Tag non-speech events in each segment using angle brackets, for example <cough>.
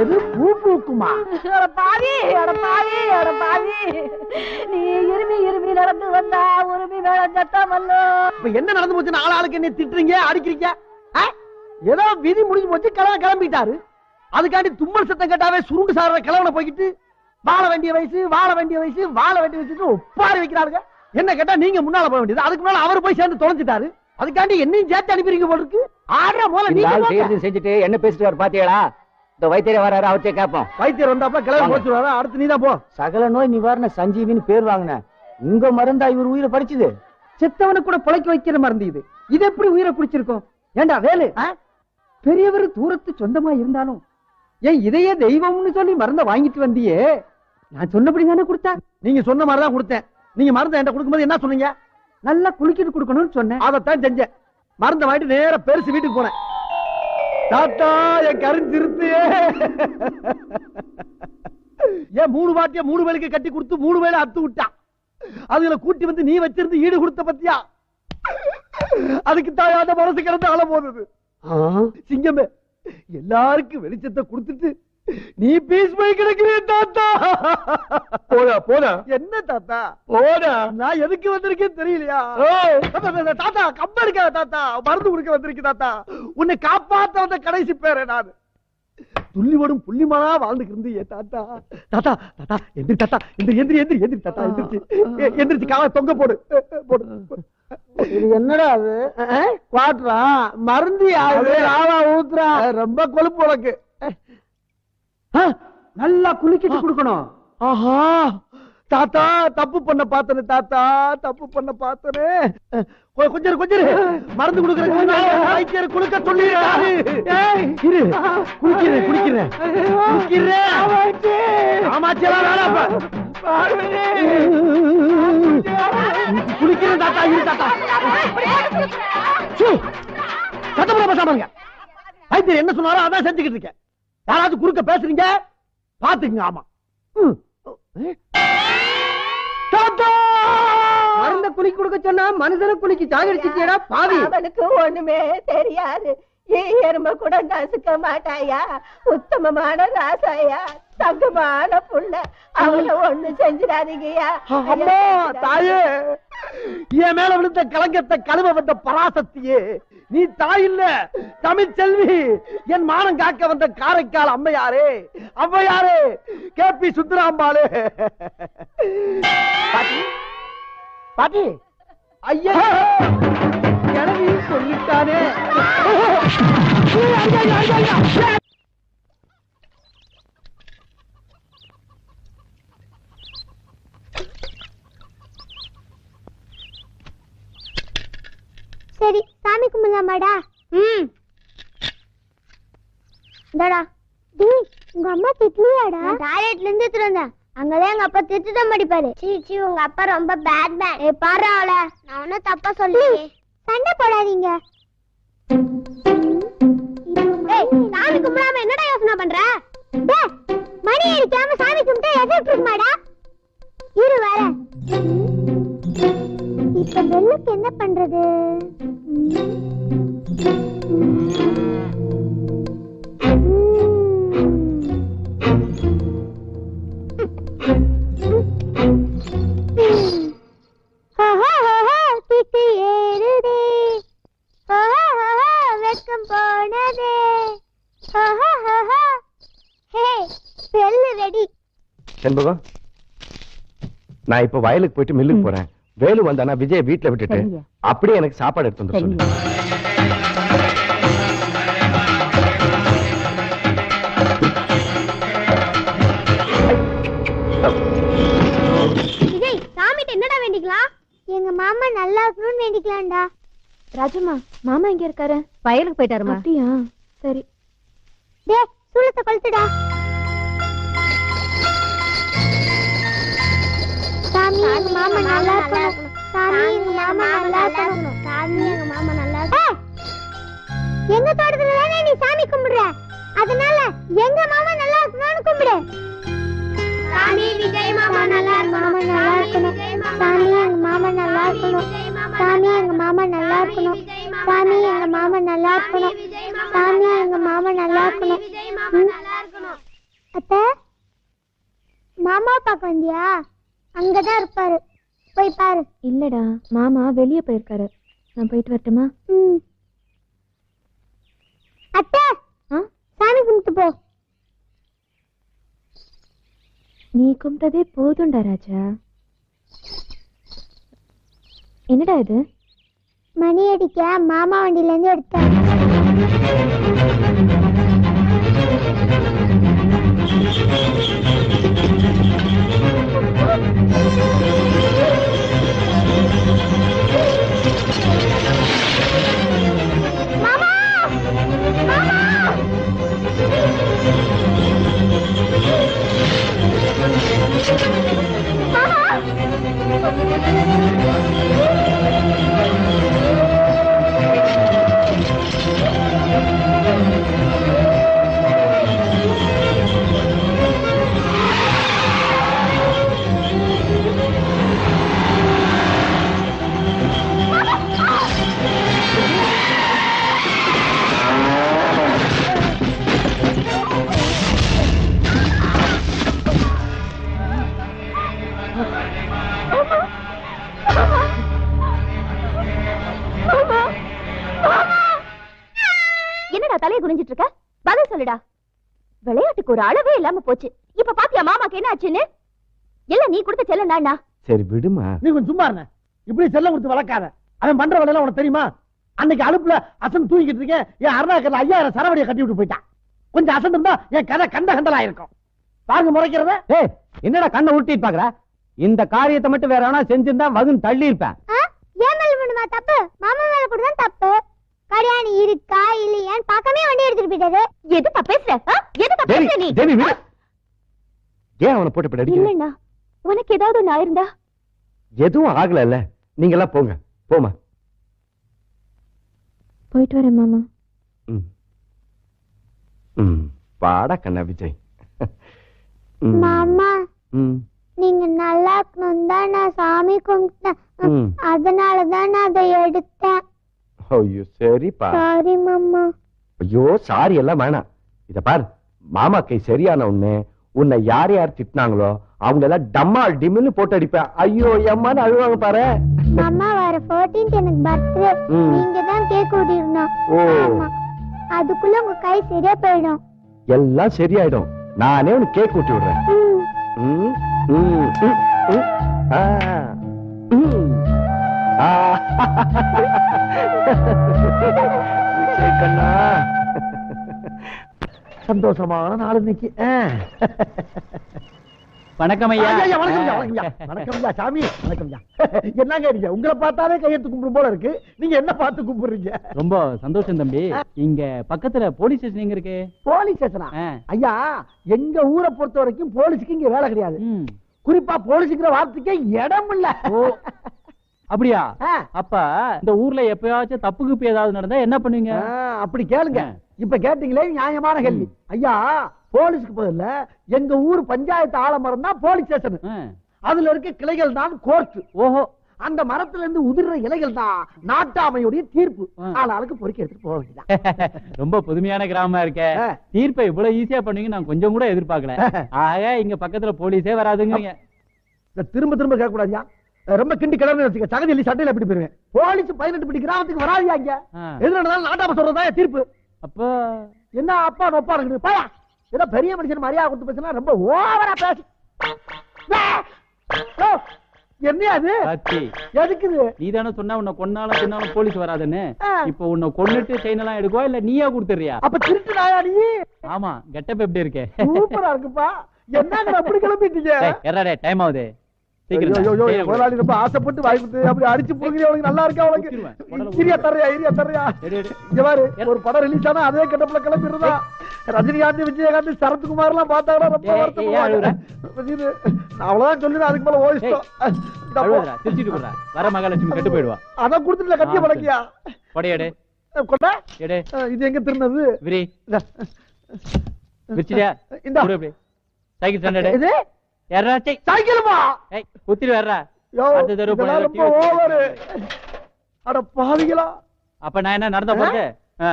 எது பூ பூக்குமா பாவி பாவி பாவி. நீ இருமி இருமி நடந்து வந்தா உரிமை மேல சட்டமல்லோ இப்ப என்ன நடந்து போச்சு ஆள் ஆளுக்கு என்ன திட்டுறீங்க அடிக்கிறீங்க? ஏதோ விதி முடிஞ்சு போச்சு கிளம்ப கிளம்பிட்டாரு. அதுக்காண்டி தும்மல் சத்தம் கேட்டாவே சுருண்டு சாடுற கிளவனை போய்கிட்டு வாழ வேண்டிய வயசு வாழ வேண்டிய வயசு வாழ வேண்டிய வயசுக்கு ஒப்பாரி வைக்கிறாருங்க என்ன கேட்டா நீங்க முன்னால போக வேண்டியது. அதுக்கு மேல அவர் போய் சேர்ந்து தொலைஞ்சிட்டாரு. அதுக்காண்டி என்னையும் சேர்த்து அனுப்பிறீங்க போல இருக்கு. ஆடுற போல நீங்க. செய்யறது செஞ்சுட்டு என்ன பேசிட்டு வர பாத்தியாடா? இந்த வைத்தியர் வராரு? அவர்கிட்ட கேட்போம். வைத்தியர் வந்தாப்ப கிளம்பி அடுத்து நீதான் போ. சகல நோய் நிவாரண சஞ்சீவின்னு பேர் வாங்கின. உங்க மருந்தா இவர் உயிரை படிச்சுது செத்தவனை கூட பொழைக்க வைக்கிற மருந்து இது. இது எப்படி உயிரை குடிச்சிருக்கோம்? ஏண்டா வேலு? பெரியவர் தூரத்து சொந்தமா இருந்தாலும் ஏன் இதையே தெய்வம்னு சொல்லி மருந்த வாங்கிட்டு வந்தியே? நான் சொன்னபடி தானே கொடுத்தா? நீங்க சொன்ன மாதிரி தான் கொடுத்தேன். நீங்க மருந்தை என்கிட்ட கொடுக்கும்போது என்ன சொன்னீங்க? நல்லா குளிக்கிட்டு கொடுக்கணும்னு சொன்னேன். அதைத்தான் செஞ்சேன். மருந்தை வாங்கிட்டு நேரா பெருசு வீட்டுக்கு போனேன். தாத்தா என் கருஞ்சிருத்து ஏன் மூணு வாட்டிய மூணு வேலைக்கு கட்டி கொடுத்து மூணு வேலை அத்து விட்டான் அதுல கூட்டி வந்து நீ வச்சிருந்து ஈடு கொடுத்த பத்தியா? அதுக்கு தாயாத மனசு கிடந்து அல போகுது சிங்கமே எல்லாருக்கும் வெளிச்சத்தை கொடுத்துட்டு நீ பீஸ் போய் கிடக்குறே தாத்தா. போடா போடா. என்ன தாத்தா? போடா. நான் எதுக்கு வந்திருக்கேன் தெரியலையா? தாத்தா, கம்ப இருக்க தாத்தா. மருந்து கொடுக்க வந்திருக்கேன் தாத்தா. உன்னை காப்பாத்த வந்த கடைசி பேரு நான். துள்ளிவோடும் புள்ளிமானா வாழ்ந்துக்கு இருந்து ஏ தாத்தா. தாத்தா தாத்தா எந்திரி தாத்தா. எந்திரி எந்திரி எந்திரி எந்திரி தாத்தா. எந்திரிச்சு. எந்திரிச்சு காலை தொங்க போடு. போடு. இது என்னடா அது? குவாட்ரா? மருந்து யாரு? ஆவா ஊத்துறா? ரொம்ப கொழுப்பு உனக்கு. நல்லா குளிக்கிட்டு கொடுக்கணும். ஆஹா தாத்தா தப்பு பண்ண பார்த்தனே தாத்தா தப்பு பண்ண பார்த்தனே. கொஞ்சம் கொஞ்சம் கொடுக்கறதுக்கு வைத்தியர் கொடுக்க சொல்லிடுறாரு இரு. குடிக்கிறேன் குடிக்கிறேன் குடிக்கிறேன் ஆமாச்செல்லாம் வேணாப்பா குளிக்கிறேன் தாத்தா இரு தாத்தா. சு, சத்தம் போட பேசாமங்க வைத்தியர் என்ன சொன்னாரோ அதான் செஞ்சுக்கிட்டு இருக்கேன். யாராவது குறுக்க பேசுறீங்க? பாத்துக்குங்க ஆமா. மருந்த குளிக்க கொடுக்க சொன்னா மனுஷனை குளிக்கு சாகடிச்சிட்டியடா பாவி. அவனுக்கு ஒண்ணுமே தெரியாது. ஏ எரும கூட நசுக்க மாட்டாயா உத்தமமான ராசாயா தங்கமான புள்ள அவனை ஒண்ணு செஞ்சிடாதீங்கயா அம்மா தாயே என் மேல விழுந்த கலங்கத்தை கழுவ வந்த பராசக்தியே நீ தாய் இல்ல தமிழ் செல்வி என் மானம் காக்க வந்த காரைக்கால் அம்மையாரே அம்மையாரே கே பி சுந்தராம்பாளே பாட்டி பாட்டி ஐயா கிளவி சொல்லிட்டானே. சரி சாமி கும்பிடலாமாடா ம். இந்தாடா. டேய் உங்க அம்மா திட்டலையாடா டாய்லெட்ல இருந்து வந்தேன். அங்கதான் எங்க அப்பா திட்டு தான் அடிப்பாரு சீ சீ உங்க அப்பா ரொம்ப பேட் மேன் ஏ பாரு அவள. நான் ஒன்னும் தப்பா சொல்லலையே. சண்டை போடாதீங்க. கும்பிடாம என்னடா யோசனை பண்ற? மணி அடிக்காம சாமி கும்பிட்டா எஃபெக்ட் இருக்குமாடா இரு வர. இப்ப வெள்ளுக்கு என்ன பண்றது? நான் இப்ப வயலுக்கு போயிட்டு மில்லுக்கு போறேன். வேலு வந்தானா விஜய் வீட்டுல விட்டுட்டு. அப்படியே எனக்கு சாப்பாடு எடுத்து வந்து சொல்லு. விஜய் சாமிட்ட என்னடா வேண்டிக்கலாம்? எங்க மாமா நல்லா இருக்கணும்னு வேண்டிக்கலாம்டா. ராஜம்மா மாமா எங்க இருக்காரு? வயலுக்கு போயிட்டாருமா? அப்படியா? சரி. டேய் சூளத்தை கொளுத்துடா சாமி எங்க மாமா நல்லா இருக்கணும் சாமி எங்க மாமா நல்லா இருக்கணும் சாமி எங்க மாமா நல்லா இருக்கணும் எங்க தோட்டத்துல தானே நீ சாமி கும்பிடுற அதனால எங்க மாமா நல்லா இருக்கணும்னு கும்பிடு சாமி விஜய் மாமா நல்லா இருக்கணும் நல்லா இருக்கணும் சாமி எங்க மாமா நல்லா இருக்கணும் சாமி எங்க மாமா நல்லா இருக்கணும் சாமி எங்க மாமா நல்லா இருக்கணும் சாமி எங்க மாமா நல்லா இருக்கணும். அத்தை மாமா பார்க்க வந்தியா அங்கதான் இருப்பாரு. போய் பாரு. இல்லடா மாமா வெளியே போயிருக்காரு. நான் போயிட்டு வரட்டுமா? ம். அத்தை! ஆ? சாமி கும்பிட்டு போ. நீ கும்பிட்டதே போதும்டா ராஜா. என்னடா இது? மணி அடிக்க மாமா வண்டியில இருந்து எடுத்தேன் என்னடா தலையை குனிஞ்சிட்டு இருக்க பதில் சொல்லுடா. விளையாட்டுக்கு ஒரு அளவே இல்லாம போச்சு. இப்ப பாத்தியா மாமாக்கு என்ன ஆச்சுன்னு? இல்ல நீ கொடுத்த செல்லம் தான்டா. சரி விடுமா. நீ கொஞ்சம் சும்மா இருங்க. இப்படி செல்லம் கொடுத்து வளர்க்காத. அவன் பண்ற வேலையெல்லாம் உனக்கு தெரியுமா? அன்னைக்கு அலுப்புல அசன் தூங்கிட்டு இருக்கேன். என் அருணாக்கர்ல ஐயாயிரம் சரவடியை கட்டி விட்டு போயிட்டான். கொஞ்சம் அசன் இருந்தா என் கதை கண்ட கண்டலா இருக்கும். பாருங்க முறைக்கிறத. ஏய் என்னடா கண்ணை உருட்டிட்டு பாக்குற? இந்த காரியத்தை மட்டும் வேற எவனா செஞ்சிருந்தா வகுன் தள்ளி இருப்பேன். ஆ? ஏன் மேல விடுமா தப்பு? மாமா மேல கூட தான் தப்பு. கல்யாணி இருக்கா இல்லையான்னு பார்க்கவே வண்டி எடுத்துட்டு போயிட்டாரு. எது தப்பா பேசுற? ஆ? எது தப்பா தேவி பேசுற நீ? தேவி விடு ஏன் அவனை போட்டு அடிக்கிற? இல்லண்ணா உனக்கு ஏதாவது ஒண்ணு ஆயிருந்தா? எதுவும் ஆகல நீங்க எல்லாம் போங்க. போமா போயிட்டு வரேன் மாமா. ம். ம். பாடா கண்ணா விஜய். மாமா ம், நீங்க நல்லா இருக்கணும் தான் நான் சாமி கும்பிட்டேன். ம். அதனால தான் நான் அதை எடுத்தேன். ஐயோ சரிப்பா. சாரி மாமா. ஐயோ சாரி எல்லாம் வேணாம் இத பார் மாமா கை சரியான உடனே உன்னை யார் யார் திட்டினாங்களோ அவங்க எல்லாம் டம்மால் டிம்னு போட்டு அடிப்பேன் ஐயோ எம்மான்னு அழுவாங்க பாரு. மாமா வர 14th எனக்கு பர்த்டே. நீங்க தான் கேக் ஓ. ஆமா. அதுக்குள்ள உங்க கை சரியா போயிடும். எல்லாம் சரியாயிடும். நானே உனக்கு கேக் ஊட்டி விடுறேன். ம். ம், ம், ம், ம். ஆ, ம். ஆ. <laughs> விஜய் கண்ணா சந்தோஷமான நாள் இன்னைக்கு. வணக்கம் ஐயா, வணக்கம் வணக்கம் சாமி. வணக்கம் ஐயா. என்னங்க நீங்க? உங்களை பார்த்தாலே கையெழுத்து கும்பிடும் போல இருக்கு. நீங்க என்ன பார்த்து கும்பிடுறீங்க? ரொம்ப சந்தோஷம் தம்பி. இங்க பக்கத்துல போலீஸ் ஸ்டேஷன் எங்க இருக்கு? போலீஸ் ஸ்டேஷனா. ஐயா எங்க ஊரை பொறுத்த வரைக்கும் போலீஸுக்கு இங்க வேலை கிடையாது. குறிப்பா போலீஸுங்கிற வார்த்தைக்கே இடம் இல்ல ஓ. அப்படியா. அப்ப இந்த ஊர்ல எப்பயாச்சும் தப்பு கிப்பு ஏதாவது நடந்தா என்ன பண்ணுவீங்க? அப்படி கேளுங்க. இப்ப கேட்டீங்களே நியாயமான கேள்வி. ஐயா போலீஸ்க்கு பதில்ல எங்க ஊர் பஞ்சாயத்து ஆலமரம் தான் போலீஸ் ஸ்டேஷன். அதுல இருக்க கிளைகள் தான் கோர்ட் ஓஹோ. அந்த மரத்துல இருந்து உதிர்ற இலைகள் தான் நாட்டாமையுடைய தீர்ப்பு. ஆளாளுக்கு பொறுக்கி எடுத்துட்டு போக வேண்டியதான் <laughs> ரொம்ப புதுமையான கிராமமா இருக்கே. தீர்ப்பை இவ்வளவு ஈஸியா பண்ணுவீங்க நான் கொஞ்சம் கூட எதிர்பார்க்கல. ஆக இங்க பக்கத்துல போலீஸே வராதுங்கிறீங்க. திரும்ப திரும்ப கேட்க கூடாதியா ரொம்ப கிண்டி கிளம்பி வச்சுக்க. சகதி இல்லி சட்டையில எப்படி போயிருவேன். போலீஸ் பதினெட்டு படி கிராமத்துக்கு வராதியா இங்க ஆ. எது நடந்தாலும் நாட்டாம சொல்றதா தீர்ப்பு. அப்போ? என்ன அப்பா நொப்பா இருக்குது பாயா. ஏதோ பெரிய மனுஷன் மரியாதை கொடுத்து பேசினா ரொம்ப ஓவரா பேசு. ஓ, என்னையா அது பாத்தி. எதுக்குது நீ தானே சொன்னா உன்னை கொன்னாலும் தின்னாலும் போலீஸ் வராதுன்னு. இப்போ உன்னை கொன்னுட்டு செயின் எல்லாம் எடுக்குவா இல்ல நீயா கொடுத்துறியா அப்ப திருட்டு நாயா நீ? ஆமா கெட்டப் எப்படி இருக்கே? சூப்பரா இருக்குப்பா. என்னங்க அப்படி கிளம்பிட்டீங்க? டைம் ஆகுது முதலாளி ரொம்ப ஆசைப்பட்டு வாங்கி கொடுத்து அப்படி அடிச்சு போகிறீங்க உனக்கு நல்லா இருக்கா. உனக்கு இரியா இரியா. இங்க பாரு ஒரு படம் ரிலீஸ் ஆனா அதே கட்டப்புல கிளம்பிடுறதா ரஜினிகாந்த் விஜயகாந்த் சரத்குமார் எல்லாம் பார்த்தாங்கன்னா ரொம்ப அவ்வளவுதான் அதுக்கு மேல வர மகாலட்சுமி கெட்டு போயிடுவா. அதான் கொடுத்துட்டு கட்டிய கொண்டா எடு. இது எங்க திருநது? விரி. இந்தா. விரிச்சியா இந்தா. கொடு அப்படி. சைக்கிள் ஸ்டாண்டர்டு இது ஏறா சை சைக்கிளுமா? ஏய் குத்திட்டு வர்றா. அடுத்த தடவை இதெல்லாம் போனா ரொம்ப TV ஓவரு அட பாவிகளா. அப்ப நான் என்ன நடந்த பாரு. ஆ.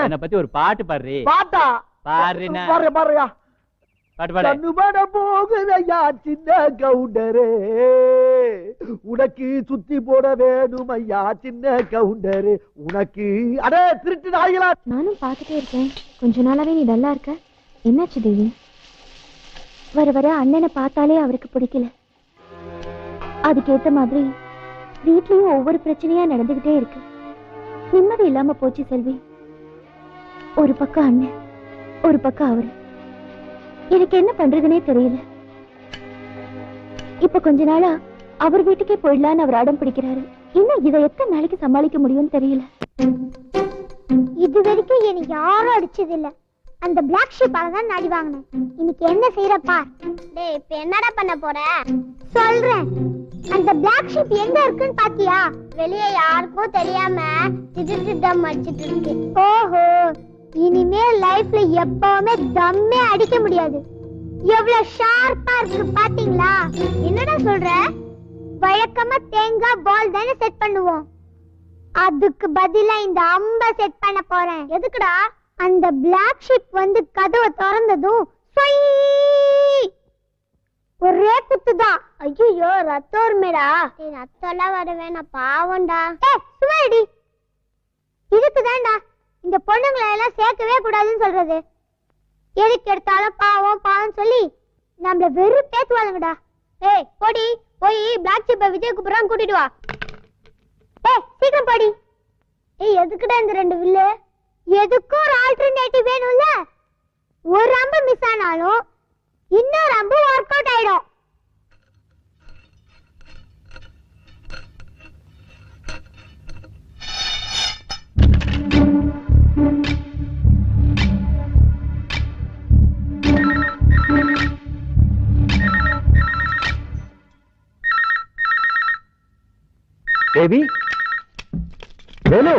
என்ன பத்தி ஒரு பாட்டு பாடுறி. பாட்டா? பாருண்ணா பாரு பாருயா பாட்டு பாடு. கண்ணுபட போகுதையா சின்ன கவுண்டரே? உனக்கு சுத்தி போட வேணும் ஐயா சின்ன கவுண்டரே? உனக்கு அடே திருட்டு நாய்களா. நானும் பார்த்துட்டே இருக்கேன். கொஞ்ச நாளாவே நீ நல்லா இருக்க. என்னாச்சு தேவி? வர வர அண்ணனை பார்த்தாலே அவருக்கு பிடிக்கல. அதுக்கேத்த மாதிரி வீட்லயும் ஒவ்வொரு பிரச்சனையா நடந்துகிட்டே இருக்கு. நிம்மதி இல்லாம போச்சு செல்வி. ஒரு பக்கம் அண்ணன் ஒரு பக்கம் அவரு. எனக்கு என்ன பண்றதுன்னே தெரியல. இப்ப கொஞ்ச நாளா அவர் வீட்டுக்கே போயிடலான்னு அவர் அடம் பிடிக்கிறாரு. இன்னும் இதை எத்தனை நாளைக்கு சமாளிக்க முடியும்னு தெரியல. இது வரைக்கும் என்னை யாரும் அடிச்சது இல்ல அந்த பிளாக் ஷீப்பால தான் நாடி வாங்கினேன் இன்னைக்கு என்ன செய்யறப்பா டேய் இப்ப என்னடா பண்ண போற? சொல்றேன். அந்த பிளாக் ஷீப் எங்க இருக்குன்னு பாத்தியா? வெளியே யாருக்கும் தெரியாம திட்டு தம் அடிச்சிட்டு இருக்கு. ஓஹோ இனிமே லைஃப்ல எப்பவுமே தம்மே அடிக்க முடியாது. எவ்வளவு ஷார்ப்பா இருக்கு பாத்தீங்களா? என்னடா சொல்ற? வழக்கமா தேங்காய் பால் தானே செட் பண்ணுவோம். அதுக்கு பதிலா இந்த அம்ப செட் பண்ண போறேன். எதுக்குடா? அந்த பிளாக் ஷிப் வந்து கதவை திறந்ததும் ஒரே குத்துதான் ஐயோ ரத்தம் வருமேடா ரத்தம் எல்லாம் வர வேணாம் பாவம்டா. சுவடி சுமாடி இதுக்கு தான்டா. இந்த பொண்ணுங்களை எல்லாம் சேர்க்கவே கூடாதுன்னு சொல்றது. எதுக்கு எடுத்தாலும் பாவம் பாவம் சொல்லி நம்மள வெறும் பேத்துவாளுங்கடா ஏய் போடி. போய் பிளாக் ஷிப்பை விஜய் கூப்பிடுறான் கூட்டிட்டு வா. ஏய் சீக்கிரம் போடி. ஏய் எதுக்குடா இந்த ரெண்டு வில்லு? எதுக்கும் ஒரு ஆல்டர்னேட்டிவ் வேணும்ல? ஒரு அம்பு மிஸ் ஆனாலும் இன்னொரு அம்பு ஒர்க் அவுட் ஆயிடும். பேபி வேலு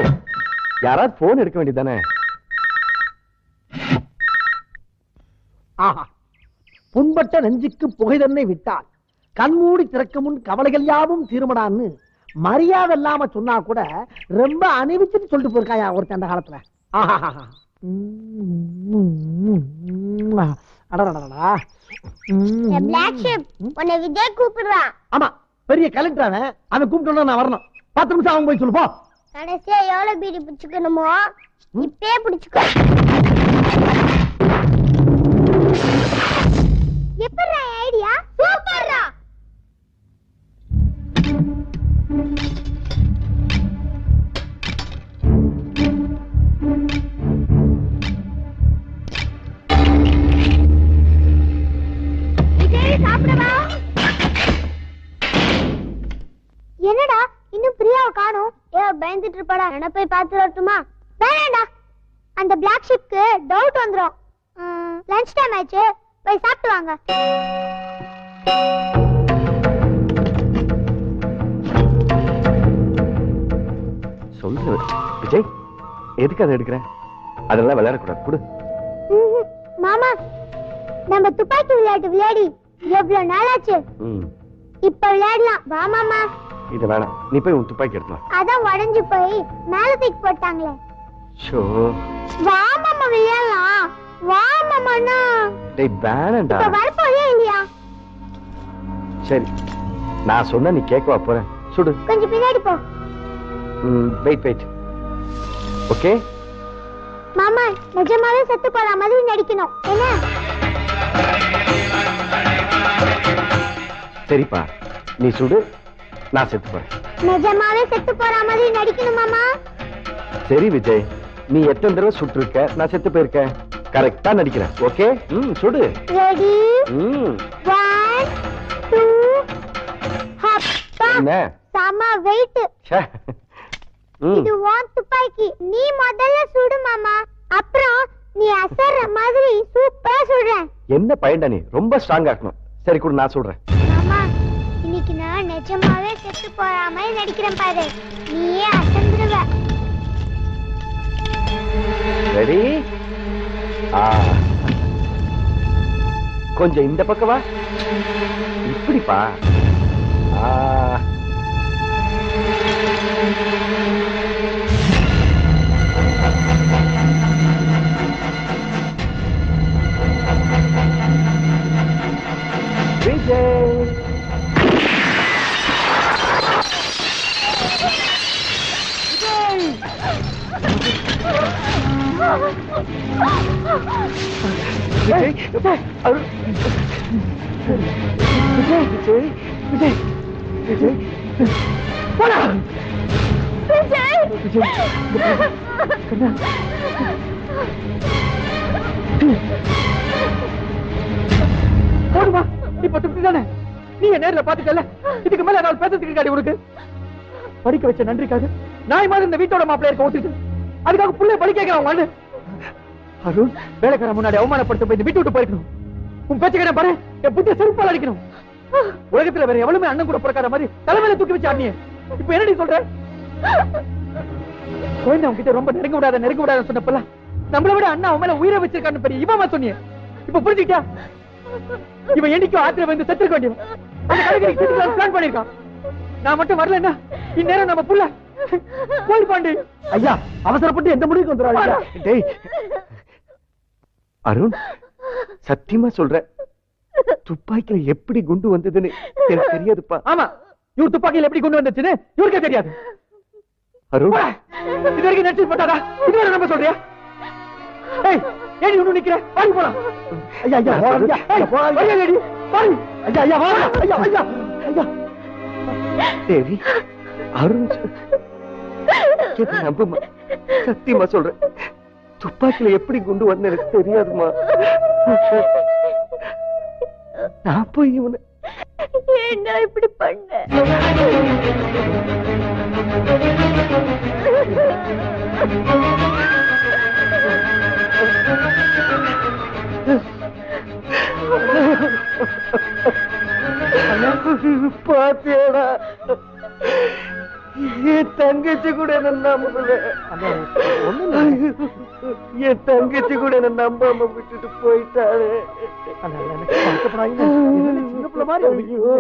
யாராவது போன் எடுக்க வேண்டியதானே ஆஹா. புண்பட்ட நெஞ்சுக்கு புகை தன்னை விட்டால் கண்மூடி திறக்க முன் கவலைகள் யாவும் தீர்மடான்னு மரியாதை இல்லாம சொன்னா கூட ரொம்ப அணிவிச்சுட்டு சொல்லிட்டு போயிருக்காயா ஒருத்தன் அந்த காலத்துல. உம். அடடடடா. உன்னை விஜய் கூப்பிடுறான். ஆமா பெரிய கலெக்டர் அவன். அவன் கூப்பிட்டு நான் வரணும். பத்து நிமிஷம் அவன் போய் சொல்லுப்போ கடைசியா எவ்வளவு பீடி பிடிச்சுக்கணுமோ இப்பே பிடிச்சுக்கோ. எப்படிடா ஐடியா? சூப்பர்டா இருப்பாடா என்ன போய் பார்த்து வரட்டுமா? வேணாண்டா. அந்த பிளாக் ஷிப்க்கு டவுட் வந்துரும். லஞ்ச் டைம் ஆயிடுச்சு. போய் சாப்பிட்டு வாங்க. சொல்லு விஜய் எதுக்கு அதை எடுக்கிற? அதெல்லாம் விளையாடக்கூடாது. கொடு. மாமா நம்ம துப்பாக்கி விளையாட்டு விளையாடி எவ்வளவு நாளாச்சு? இப்ப விளையாடலாம். வா மாமா. இது வேணாம். நீ போய் உன் துப்பாக்கி எடுத்துலாம் அதான் உடைஞ்சு போய் மேல தூக்கி போட்டாங்களே. ஷோ வா மாமா விளையாடலாம். வா டேய் வேணாம்டா இப்ப வரப்போதே இல்லையா? சரி. நான் சொன்னா நீ கேட்கவா போறேன். சுடு. கொஞ்சம் பின்னாடி போ. Wait wait. ஓகே? மாமா நிஜமாவே செத்து போற மாதிரி நடிக்கணும். என்ன? சரிப்பா. நீ சுடு. நான் செத்து போறேன். நிஜமாவே செத்து போற மாதிரி நடிக்கணும் மாமா சரி விஜய். நீ எத்தனை தடவை சுட்டிருக்க? நான் செத்து போயிருக்கேன். கரெக்டா நடிக்கிறேன். ஓகே ம் சுடு. ரெடி ம். ஒன் டூ ஹப்பா என்ன? செம வெயிட் இது உன் துப்பாக்கி. நீ முதல்ல சுடு மாமா. அப்புறம் நீ அசர்ற மாதிரி சூப்பரா சுடுறேன் என்ன பயன்டா நீ? ரொம்ப ஸ்ட்ராங்கா இருக்கணும். சரி கூட நான் இன்னைக்கு நான் நிஜமாவே செத்து போற மாதிரி நடிக்கிறேன் பாரு. நீயே அசந்துருவ. ரெடி கொஞ்சம் இந்த பக்கவா இப்படிப்பா. விஜய்! விஜய் விஜய் விஜய் விஜய் விஜய் போடா விஜய் விஜய் கண்ணா போடுமா இப்ப திருப்தி தானே நீ நேரில் பாத்துக்கல இதுக்கு மேல நாள் பேசுறதுக்கு காடி உனக்கு படிக்க வச்ச நன்றிக்காக நாய் மாதிரி இந்த வீட்டோட மாப்பிள்ளை இருக்க ஓட்டிட்டு அதுக்காக புள்ளைய பழி வைக்கிறான் அருண் வேலைக்கார முன்னாடி அவமானப்படுத்த போய் இந்த வீட்டு விட்டு போயிருக்கணும். உன் பேச்சுக்கிறேன் பாரு என் புத்திய செருப்பால் அடிக்கணும். உலகத்துல வேற எவ்வளவுமே அண்ணன் கூட பிறக்காத மாதிரி தலைமையில தூக்கி வச்சு அண்ணிய இப்ப என்னடி சொல்ற? குழந்தை அவங்க ரொம்ப நெருங்க விடாத நெருங்க விடாத சொன்னப்பல நம்மளை விட அண்ணா அவன் மேல உயிரை வச்சிருக்கான்னு பெரிய இவமா சொன்னிய. இப்ப புரிஞ்சுக்கிட்டா? இவன் என்னைக்கும் ஆத்திர வந்து செத்துருக்க வேண்டியவன். அந்த கடைக்கு பிளான் பண்ணிருக்கான் நான் மட்டும் வரலன்னா இந்நேரம் நம்ம புள்ள போயிருப்பாண்டி ஐயா அவசரப்பட்டு எந்த முடிவுக்கு வந்துடாதீங்க டேய். அருண் சத்தியமா சொல்றேன் துப்பாக்கில எப்படி குண்டு வந்ததுன்னு எனக்கு தெரியாதுப்பா. ஆமா இவர் துப்பாக்கியில எப்படி கொண்டு வந்துச்சுன்னு இவருக்கே தெரியாது. அருண். போடா. இது வரைக்கும் நினைச்சு போட்டாரா? இதுவரை நம்ப சொல்றியா? ஏய் ஏடி ஒண்ணு நிக்கிற? வாடி போலாம். ஐயா ஐயா போகாதீங்க. ஐயா, ஏடி ஐயா ஐயா. ஐயா ஐயா. ஐயா தேவி அருண் என்னை நம்புமா? சத்தியமா சொல்றேன். துப்பாக்கில எப்படி குண்டு வந்து எனக்கு தெரியாதுமா. நான் போய் இவனை என்ன இப்படி பண்ண? பாத்தியாடா. என் தங்கச்சி கூட என்ன நம்பல என் தங்கச்சி கூட என்ன நம்பாம விட்டுட்டு போயிட்டாரு. சின்ன பிள்ளை மாதிரி ஐயோ.